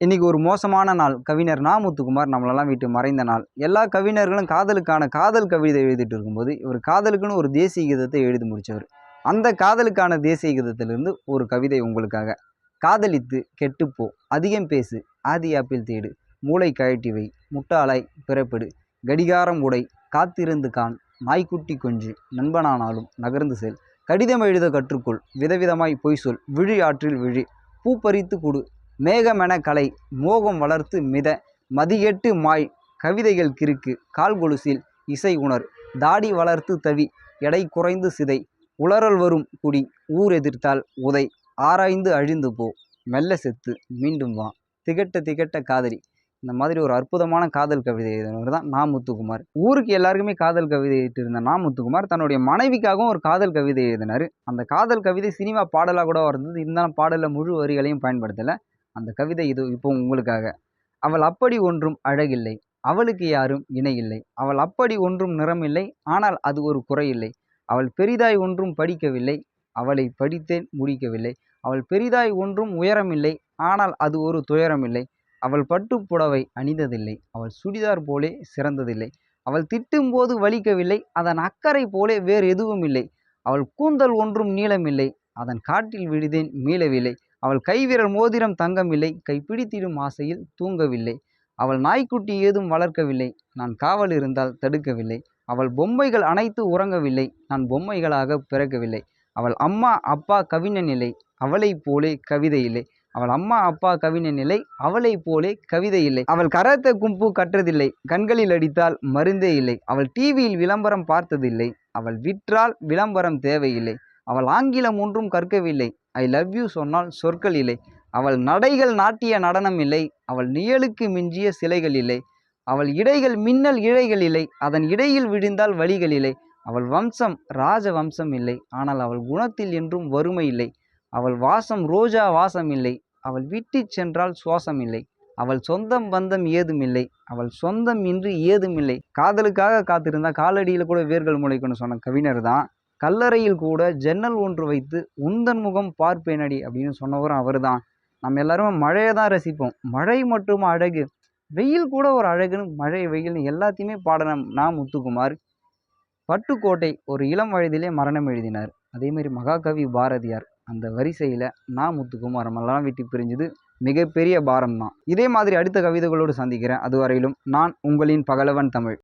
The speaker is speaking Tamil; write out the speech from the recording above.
இன்னைக்கு ஒரு மோசமான நாள். கவிஞர் நா முத்துக்குமார் நம்மளெல்லாம் விட்டு மறைந்த நாள். எல்லா கவிஞர்களும் காதலுக்கான காதல் கவிதை எழுதிட்டு இருக்கும்போது இவர் காதலுக்குன்னு ஒரு தேசிய கீதத்தை எழுதி முடித்தவர் அந்த காதலுக்கான தேசிய கீதத்திலிருந்து ஒரு கவிதை உங்களுக்காக. காதலித்து கெட்டுப்போ அதிகம் பேசு ஆதி ஆப்பிள் தேடு மூளை கழட்டி வை முட்டாளாய் பிறப்பெடு கடிகாரம் உடை காத்திருந்து கான் நாய்க்குட்டி கொஞ்சு நண்பனானாலும் நகர்ந்து செல். கடிதம் எழுத கற்றுக்கொள் விதவிதமாய் பொய் சொல் விழி ஆற்றில் விழி பூ பறித்து கொடு மேகமென கலை மோகம் வளர்த்து மித மதியெட்டு மாய் கவிதைகள் கிறுக்கு கால் கொலுசில் இசை உணர் தாடி வளர்த்து தவி எடை குறைந்து சிதை உளறல் வரும் குடி ஊர் எதிர்த்தால் உதை ஆராய்ந்து அழிந்து போ மெல்ல செத்து மீண்டும் வா திகட்ட திகட்ட காதலி இந்த மாதிரி ஒரு அற்புதமான காதல் கவிதை எழுதினவர் தான் நா முத்துக்குமார். ஊருக்கு எல்லாருக்குமே காதல் கவிதை எழுதிட்டு இருந்த நா முத்துக்குமார் தன்னுடைய மனைவிக்காகவும் ஒரு காதல் கவிதை எழுதினார். அந்த காதல் கவிதை சினிமா பாடலாக கூட வந்தது இருந்தாலும் பாடலில் முழு வரிகளையும் பயன்படுத்தலை. அந்த கவிதை இது இப்போ உங்களுக்காக. அவள் அப்படி ஒன்றும் அழகில்லை. அவளுக்கு யாரும் இணையில்லை. அவள் அப்படி ஒன்றும் நிறமில்லை. ஆனால் அது ஒரு குறையில்லை. அவள் பெரிதாய் ஒன்றும் படிக்கவில்லை. அவளை படித்தேன் முடிக்கவில்லை. அவள் பெரிதாய் ஒன்றும் உயரமில்லை. ஆனால் அது ஒரு துயரமில்லை. அவள் பட்டுப் புடவை அணிந்ததில்லை. அவள் சுடிதார் போலே சிறந்ததில்லை. அவள் திட்டும்போது வலிக்கவில்லை. அதன் அக்கறை போலே வேறு எதுவும் இல்லை அவள் கூந்தல் ஒன்றும் நீளமில்லை. அதன் காட்டில் விழுதேன் மீளவில்லை. அவள் கைவிரல் மோதிரம் தங்கமில்லை கைப்பிடித்திடும் ஆசையில் தூங்கவில்லை. அவள் நாய்க்குட்டி ஏதும் வளர்க்கவில்லை நான் காவல் இருந்தால் தடுக்கவில்லை. அவள் பொம்மைகள் அனைத்து உறங்கவில்லை நான் பொம்மைகளாக பிறக்கவில்லை. அவள் அம்மா அப்பா கவிஞன் இல்லை அவளைப் போலே கவிதை இல்லை. அவள் அம்மா அப்பா கவிஞன் இல்லை அவளைப் போலே கவிதை இல்லை. அவள் கராத்தே கும்பு கற்றதில்லை கண்களில் அடித்தால் மருந்தே இல்லை. அவள் டிவியில் விளம்பரம் பார்த்ததில்லை அவள் விற்றால் விளம்பரம் தேவையில்லை. அவள் ஆங்கிலம் ஒன்றும் கற்கவில்லை. ஐ லவ் யூ சொன்னால் சொற்கள் இல்லை. அவள் நடைகள் நாட்டிய நடனம் இல்லை. அவள் நிழலுக்கு மிஞ்சிய சிலைகள் இல்லை. அவள் இடைகள் மின்னல் இழைகள் இல்லை. அதன் இடையில் விழுந்தால் வழிகள் இல்லை. அவள் வம்சம் ராஜ வம்சம் இல்லை. ஆனால் அவள் குணத்தில் என்றும் வறுமை இல்லை. அவள் வாசம் ரோஜா வாசம் இல்லை. அவள் விட்டுச் சென்றால் சுவாசம் இல்லை. அவள் சொந்தம் பந்தம் ஏதுமில்லை அவள் சொந்தம் இன்று ஏதுமில்லை காதலுக்காக காத்திருந்தா காலடியில் கூட வேர்கள் முளைக்கும்னு சொன்ன கவிஞர் தான் கல்லறையில் கூட ஜன்னல் ஒன்று வைத்து உந்தன் முகம் பார்ப்பேனடி அப்படின்னு சொன்னவரும் அவர் தான் நம்ம எல்லாரும் மழையை தான் ரசிப்போம். மழை மற்றும் அழகு. வெயில் கூட ஒரு அழகுன்னு மழை வெயில்னு எல்லாத்தையுமே பாடின நா முத்துக்குமார். பட்டுக்கோட்டை ஒரு இளம் வயதிலே மரணம் எழுதினார். அதேமாரி மகாகவி பாரதியார் அந்த வரிசையில் நான் முத்துக்குமார் நம்மளாம் விட்டு பிரிஞ்சது மிகப்பெரிய பாரம் தான் இதே மாதிரி அடுத்த கவிதைகளோடு சந்திக்கிறேன். அதுவரையிலும் நான் உங்களின் பகலவன் தமிழ்.